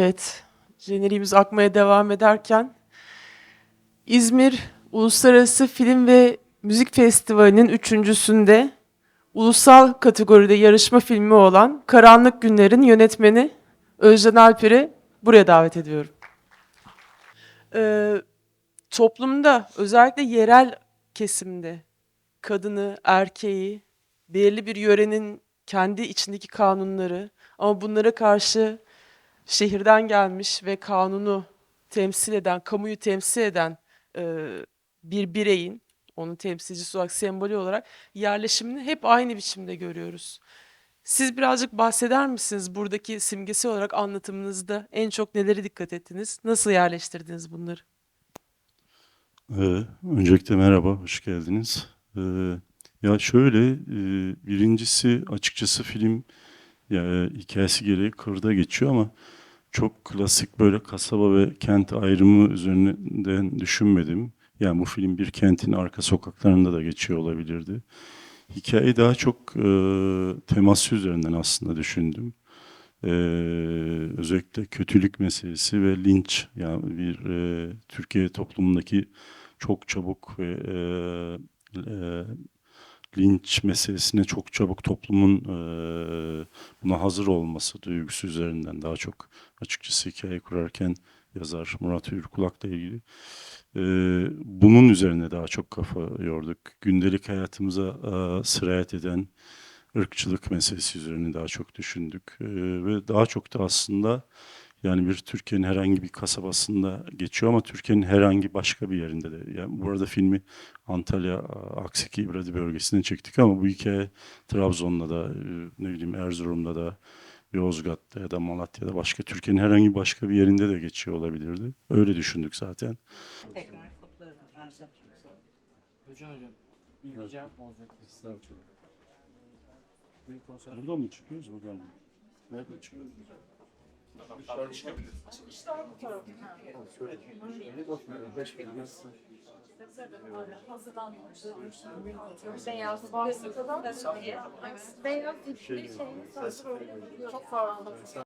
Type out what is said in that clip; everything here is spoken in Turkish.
Evet, jeneriğimiz akmaya devam ederken İzmir Uluslararası Film ve Müzik Festivali'nin üçüncüsünde ulusal kategoride yarışma filmi olan Karanlık Günler'in yönetmeni Özcan Alper'i buraya davet ediyorum. Ee, toplumda özellikle yerel kesimde kadını, erkeği, belirli bir yörenin kendi içindeki kanunları ama bunlara karşı şehirden gelmiş ve kanunu temsil eden, kamuyu temsil eden e, bir bireyin, onun temsilcisi olarak, sembolü olarak yerleşimini hep aynı biçimde görüyoruz. Siz birazcık bahseder misiniz buradaki simgesi olarak anlatımınızda en çok neleri dikkat ettiniz? Nasıl yerleştirdiniz bunları? Ee, öncelikle merhaba, hoş geldiniz. Ee, ya şöyle, e, birincisi açıkçası film ya, hikayesi gereği kırda geçiyor ama çok klasik böyle kasaba ve kent ayrımı üzerinden düşünmedim. Yani bu film bir kentin arka sokaklarında da geçiyor olabilirdi. Hikayeyi daha çok e, teması üzerinden aslında düşündüm. Ee, özellikle kötülük meselesi ve linç yani bir e, Türkiye toplumundaki çok çabuk ve e, e, linç meselesine çok çabuk toplumun e, buna hazır olması duygusu üzerinden daha çok açıkçası hikaye kurarken yazar Murat Ürkulak'la ilgili e, bunun üzerine daha çok kafa yorduk. Gündelik hayatımıza e, sirayet eden ırkçılık meselesi üzerine daha çok düşündük E, ve daha çok da aslında yani bir Türkiye'nin herhangi bir kasabasında geçiyor ama Türkiye'nin herhangi başka bir yerinde de. Yani bu arada filmi Antalya, Akseki, İbradi bölgesinde çektik ama bu hikaye Trabzon'da da, e, ne bileyim Erzurum'da da, Yozgat'ta ya da Malatya'da başka Türkiye'nin herhangi başka bir yerinde de geçiyor olabilirdi. Öyle düşündük zaten. Tekrar kutlarım. Hocam hocam. Bir ricam olacak. Burada mı çıkıyoruz buradan mı? Nerede çıkıyoruz? Beyaz Beyaz bir şey. Çok sağ olun.